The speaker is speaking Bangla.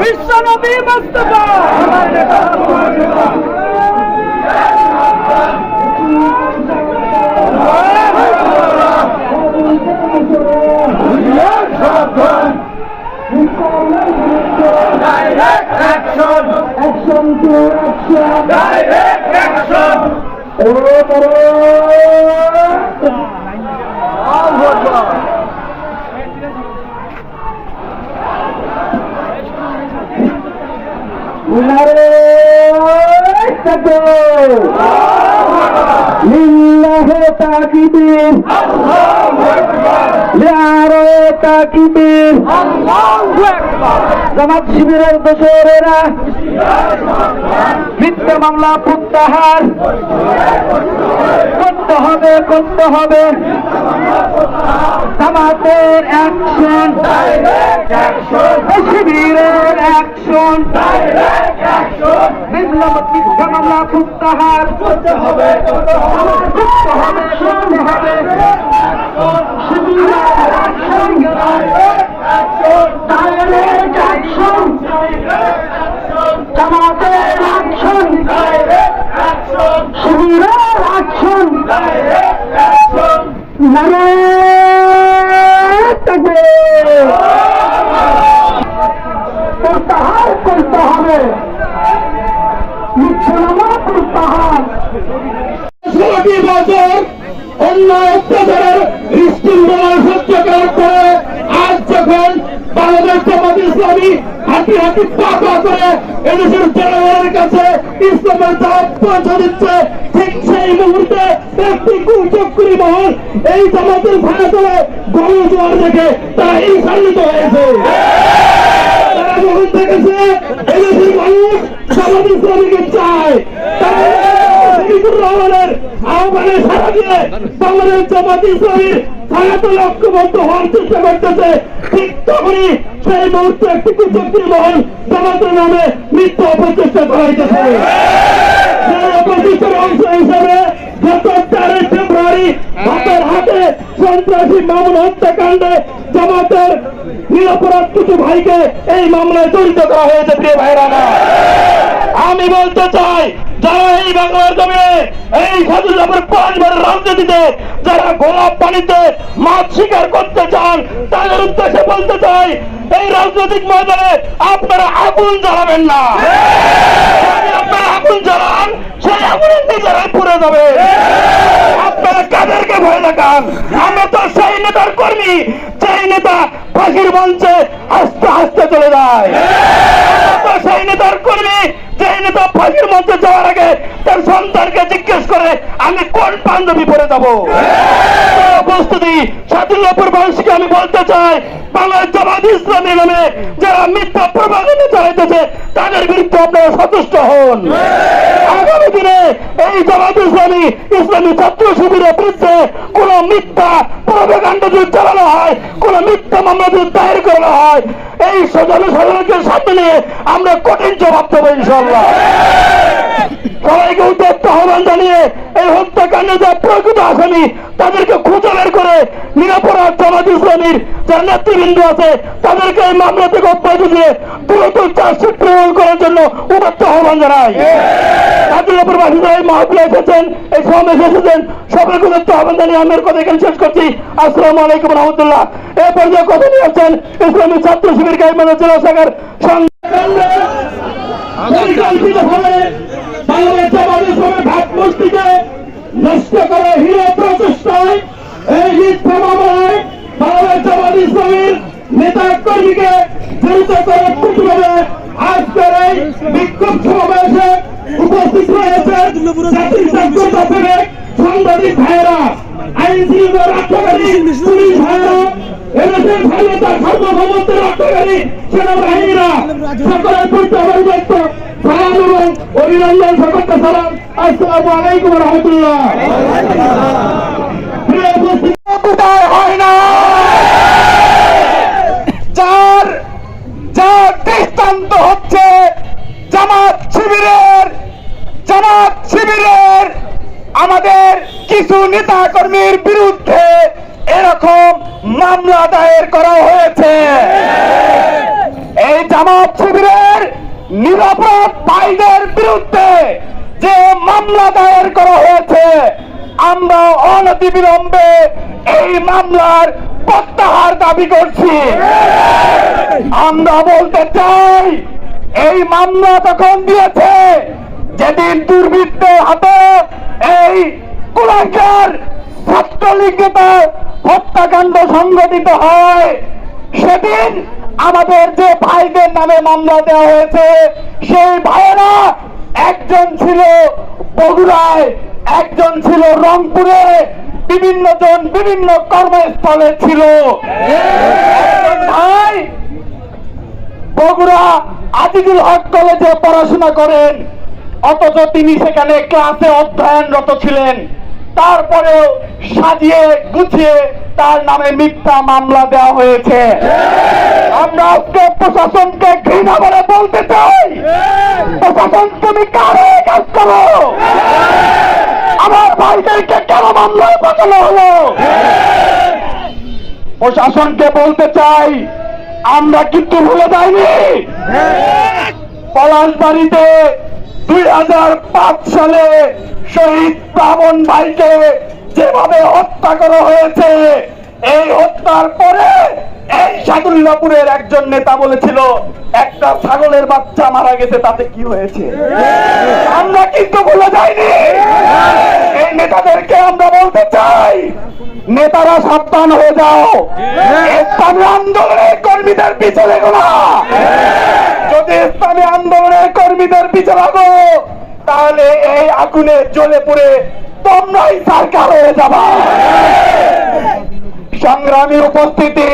বিশ্ব নবী Mostafa Direct action! Action to action! Direct action! লিল্লাহ তাকিবীর। লিয়ারো তাকিবীর। জামাত শিবিরের দোসরেরা মিথ্যা মামলা প্রত্যাহার। করতে হবে করতে হবে। জামাতের অ্যাকশন শিবিরের অ্যাকশন বিপ্লব মিথ্যা মামলা প্রত্যাহার করতে হবে করতে হবে করতে হবে জামাতের অ্যাকশন শিবিরের অ্যাকশন নারায়ণ ষোলোটি বছর অন্য অত্যাচারের সহ্য করার পরে আজ যখন বাংলাদেশ জামাত ইসলামী হাঁটি হাঁটি পা পা করে এদেশের জনগণের কাছে ইসলামের পৌঁছে দিচ্ছে, ঠিক সেই মুহূর্তে একটি কুচক্রি মহল এই জামাতের ভাড়া করে গণজোয়ার দেখে তারা ইনসান্বিত হয়েছে। তারা যখন দেখেছে এদেশের মানুষ জামাত ইসলামীকে চায়, তারা রহমানের আহ্বানে সারা দিয়ে বাংলাদেশ জামাত ইসলামীর ছায়াতে লক্ষ্যবদ্ধ হওয়ার চেষ্টা করতেছে। ঠিক তখনই সেই মুহূর্তে একটি কুচক্রি মহল জামাতের নামে মিথ্যা অপচেষ্টা করাইতেছে। সেই অপচেষ্টার অংশ হিসেবে গত চারই ফেব্রুয়ারি হাতের হাতে সন্ত্রাসী মামুন হত্যাকাণ্ডে জামাতের নিরাপরাধ কিছু ভাইকে এই মামলায় জড়িত করা হয়েছে, প্রিয় ভাইরা আমি বলতে চাই যারা এই বাংলার জমিনে। এই সাধু জাফর পাঁচবারের রাজনীতিতে যারা গোলাপ পানিতে মাছ শিকার করতে চান, তাদের উদ্দেশ্যে বলতে চাই, এই রাজনৈতিক ময়দানে আপনারা আগুন জ্বালাবেন না। আপনারা আগুন জ্বালান, সেই আগুনের নিজেরাই পুড়ে যাবে। আপনারা কাদেরকে ভয় দেখান? আমরা তো সেই নেতার কর্মী সেই নেতা ফাঁসির মঞ্চে হাসতে হাসতে চলে যায় আমরা তো সেই নেতার কর্মী নেতা ফাঁসির মঞ্চে যাওয়ার আগে তার সন্তানকে জিজ্ঞেস করে আমি কোন পাঞ্জাবি পরে যাব? স্বাধীন সাদুল্লাপুর বয়সকে আমি বলতে চাই বাংলার জামাত ইসলামী নামে যারা মিথ্যা প্রভাবনে চালাইতেছে, তাদের বিরুদ্ধে আপনারা সচেষ্ট হন। আগামী দিনে এই জামাত ইসলামী ইসলামী ছাত্র শিবিরের বিরুদ্ধে কোন মিথ্যা প্রভাকাণ্ড যদি চালানো হয়, কোন মিথ্যা মামলা যদি দায়ের করানো হয়, এই জনসাধারণকে সামনে আমরা কঠিন জবাব দেবো ইনশাল্লাহ সবাইকে উদ্যত্ত আহ্বান জানিয়ে এই হত্যাকাণ্ডে যা প্রকৃত আসামি তাদেরকে খুঁজে বের করে নিরাপরাধ জামাত ইসলামীর যারা নেতৃবৃন্দ আছে তাদেরকে এই মামলা থেকে অব্যাহত দিয়ে দ্রুত চার্জশিট প্রেরণ করার জন্য উদ্যত্ত আহ্বান আদিলাপুর বাসীরা এই মাহফিলে এসেছেন এই সমাবেশে এসেছেন। সকলকে উদ্যত্ত আহ্বান জানিয়ে আমি কথা এখানে শেষ করছি। আসসালামু আলাইকুম রহমতুল্লাহ। এ পর্যায়ে কথা নিয়ে আসছেন ইসলামী ছাত্র শিবির গাইবান্ধা জেলা শাখার সংগ্রাম বাংলাদেশ জামাত ইসলামের ভাবমূর্তিকে নষ্ট করে হিরো প্রচেষ্টায়। এই মিথ্যা মামলায় বাংলাদেশ জামাত ইসলামের নেতা কর্মীকে করে বিক্ষোভ সমাবেশে উপস্থিত সাংবাদিক ব্যক্ত সালাম এবং অভিনন্দন, সকলকে সালাম। আসসালামু আলাইকুম রহমতুল্লাহ। জামাত শিবিরের আমাদের কিছু নেতা বিরুদ্ধে এরকম মামলা দায়ের করা হয়েছে। এই জামাত শিবিরের নিরাপরাধ ভাইদের বিরুদ্ধে যে মামলা দায়ের করা হয়েছে, আমরা অনতিবিলম্বে এই মামলার প্রত্যাহার দাবি করছি। আমরা বলতে চাই, এই মামলা তখন দিয়েছে, যেদিন দুর্বৃত্তের হাতে এই কুলাঙ্কার ছাত্রলীগ হত্যাকাণ্ড সংঘটিত হয়, সেদিন আমাদের যে ভাইদের নামে মামলা দেওয়া হয়েছে, সেই ভাইয়েরা একজন ছিল বগুড়ায়, একজন ছিল রংপুরে, বিভিন্ন জন বিভিন্ন কর্মস্থলে ছিল। ভাই বগুড়া আজিজুল হক কলেজে পড়াশোনা করেন, অথচ তিনি সেখানে ক্লাসে অধ্যয়নরত ছিলেন। তারপরেও সাজিয়ে গুছিয়ে তার নামে মিথ্যা মামলা দেওয়া হয়েছে। আমরা আজকে প্রশাসনকে ঘৃণা করে বলতে চাই, প্রশাসন তুমি কারও কাজ করো? আমার ভাইদেরকে কেন মামলায় পাঠানো হলো? প্রশাসনকে বলতে চাই, আমরা কিন্তু ভুলে যাইনি। পলাশবাড়িতে দুই হাজার পাঁচ সালে শহীদ প্রাবণ ভাইকে যেভাবে হত্যা করা হয়েছে, এই হত্যার পরে এই একজন নেতা বলেছিল, একটা ছাগলের বাচ্চা মারা গেছে, তাতে কি হয়েছে? আমরা কিন্তু ভুলে যাইনি। এই নেতাদেরকে আমরা বলতে চাই, নেতারা সাবধান হয়ে যাও। ইসলামী আন্দোলনের কর্মীদের পিছনে না যদি ইসলামী আন্দোলনের কর্মীদের পিছনে তাহলে এই আগুনে জ্বলে পড়ে তোমরাই সরকার হয়ে যাবা। সংগ্রামী উপস্থিতি